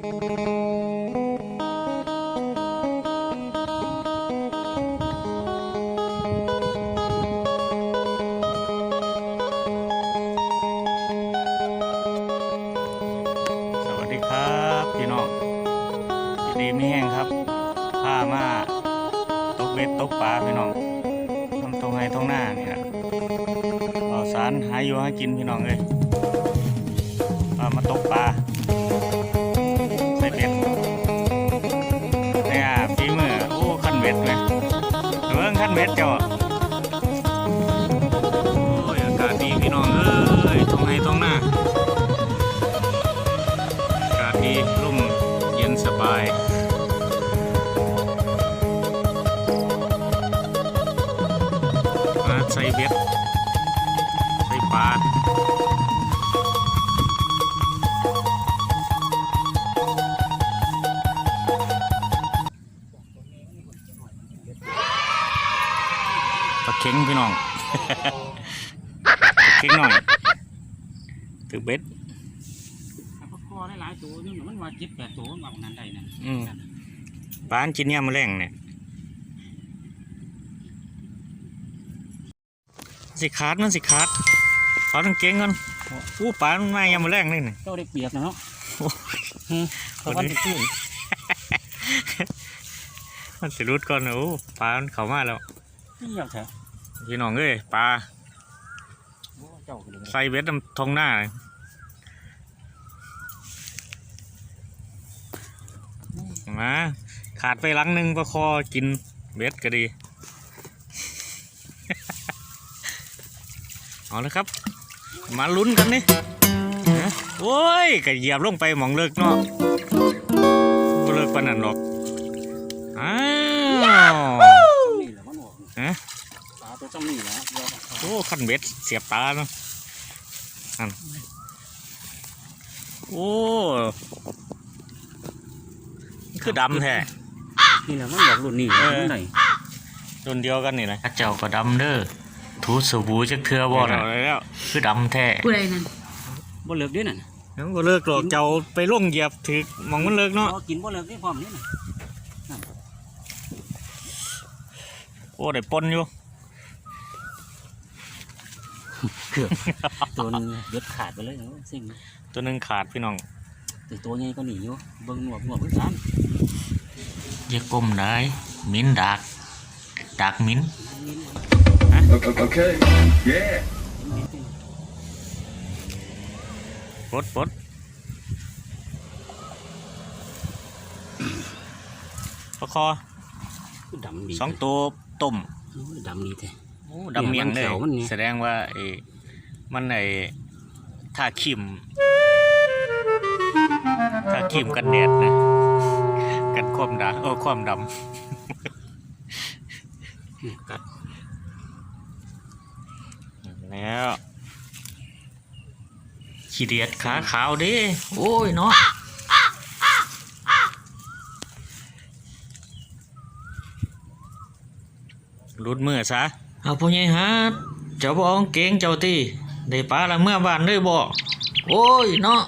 สวัสดีครับพี่น้องยินดีไม่แห้งครับพามาตกเบ็ดตกปลาพี่น้องทำตรงไงตรงหน้านี่นะเอาสารหายอยู่หากินพี่น้องเลยพามาตกปลา เรื่องขั้นเบ็ดเจ้าโอ้ยอากาศดีพี่น้องเอ้ยตรงไงตรงหน้าอากาศดีร่มเย็นสบายมาใส่เบ็ดใส่ปลา ลาเค็งพี่น้องปลาเค็งหน่อยถือเบ็ดปลาคอได้หลายตัวนี่มันว่าเจ็ดแปดตัวมันว่านั้นได้นั่นอืมปลาอันกินเนี่ยามมาแรงเนี่ยสิขาดมันสิขาดขอต้องเก่งก่อนอู้ปลามันมายามมาแรงนี่นี่เจ้าได้เปรียบนะเนาะโอ้ยอืมเพราะว่ามันขึ้นมันสิรุดก่อนนะอู้ปลามันเข้ามาแล้ว เที่ยวเถอะพี่น้องเอ้ยปลาโอ้เจ้าก็เลยใส่เบ็ดน้ำทงหน้าเลยมาขาดไปหลังหนึ่งประคอกินเบ็ดก็ดี เอาเลยครับ มาลุ้นกันนี่ฮะโอ้ยก็เหยียบลงไปหมองเลิกเนาะก็เลิกปานนันหรอกอ้าว นี่แหละมันออก ฮะ ปลาตัวจ้องนี่แหละเดี๋ยว โอ้ขันเบ็ดเสียบตาเนาะอันโอ้มันคือดำแท้นี่แหละมันบอกรุ่นนี้เออรุ่นไหนรุ่นเดียวกันนี่นะเจ้าก็ดำเด้อทูสบู่จักเทือบ่น่ะแล้วคือดำแท้ผู้ใดนั่นบ่เลิกเด้นั่นแล้วก็เลิกหรอกเจ้าไปล่งเหยียบถึกหมองมันเลิกเนาะบ่กินบ่เลิกได้พร้อมนี่น่ะโอ้ได้ปนอยู่ เกือบตัวนึงเด็ดขาดไปเลยเนาะสิ่งตัวหนึงขาดพี่น้องแต่ตัวใหญ่ก็หนีอยู่เบิ่งหนวดหนวดเพิ่นสามอย่าก้มได้มิ้นดักดักมิ้น Okay. Yeah. ปลดปลดประคอดำดีสองตัวต้ม โอ้ยดำดีแท้โอ้ ดำเมียงเลยเนี่ยมันแถวมันนี่แสดงว่าไอ้มันไอ้ท่าขิมท่าขิมกันแดดนะกันความดาโอ้ความดนี่กัดำแล้วขี้เดียดขาขาวเดิโอ้ยเนาะรุดมือซะ เอาพ่อใหญ่ฮะเจ้าบ่เอากางเก่งเจ้าตีได้ปลาละเมื่อบ้านเลยบ่โอ้ยเนาะ